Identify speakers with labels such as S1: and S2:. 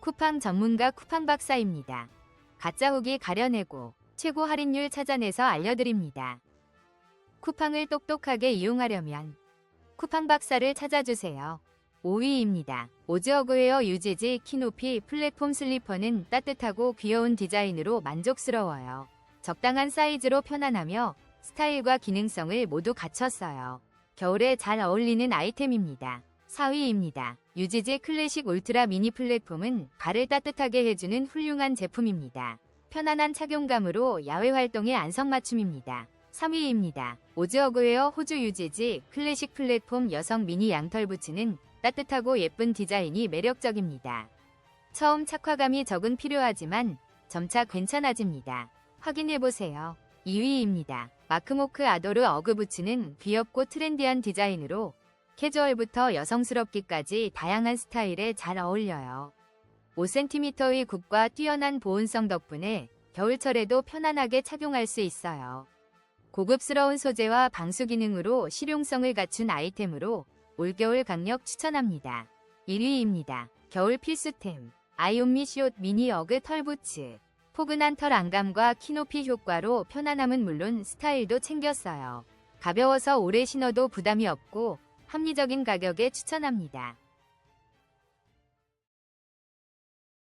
S1: 쿠팡 전문가 쿠팡 박사입니다. 가짜 후기 가려내고 최고 할인율 찾아내서 알려드립니다. 쿠팡을 똑똑하게 이용하려면 쿠팡 박사를 찾아주세요. 5위입니다. 오즈어그웨어 유재지 키높이 플랫폼 슬리퍼는 따뜻하고 귀여운 디자인으로 만족스러워요. 적당한 사이즈로 편안하며 스타일과 기능성을 모두 갖췄어요. 겨울에 잘 어울리는 아이템입니다. 4위입니다. 유지제 클래식 울트라 미니 플랫폼은 발을 따뜻하게 해주는 훌륭한 제품입니다. 편안한 착용감으로 야외 활동에 안성맞춤입니다. 3위입니다. 오즈어그웨어 호주 유지지 클래식 플랫폼 여성 미니 양털 부츠는 따뜻하고 예쁜 디자인이 매력적입니다. 처음 착화감이 적은 필요하지만 점차 괜찮아집니다. 확인해보세요. 2위입니다. 마크모크 아도르 어그 부츠는 귀엽고 트렌디한 디자인으로 캐주얼부터 여성스럽기까지 다양한 스타일에 잘 어울려요. 5cm의 굽과 뛰어난 보온성 덕분에 겨울철에도 편안하게 착용할 수 있어요. 고급스러운 소재와 방수 기능으로 실용성을 갖춘 아이템으로 올겨울 강력 추천합니다. 1위입니다. 겨울 필수템 아이온미 숏 미니 어그 털부츠 포근한 털 안감과 키높이 효과로 편안함은 물론 스타일도 챙겼어요. 가벼워서 오래 신어도 부담이 없고 합리적인 가격에 추천합니다.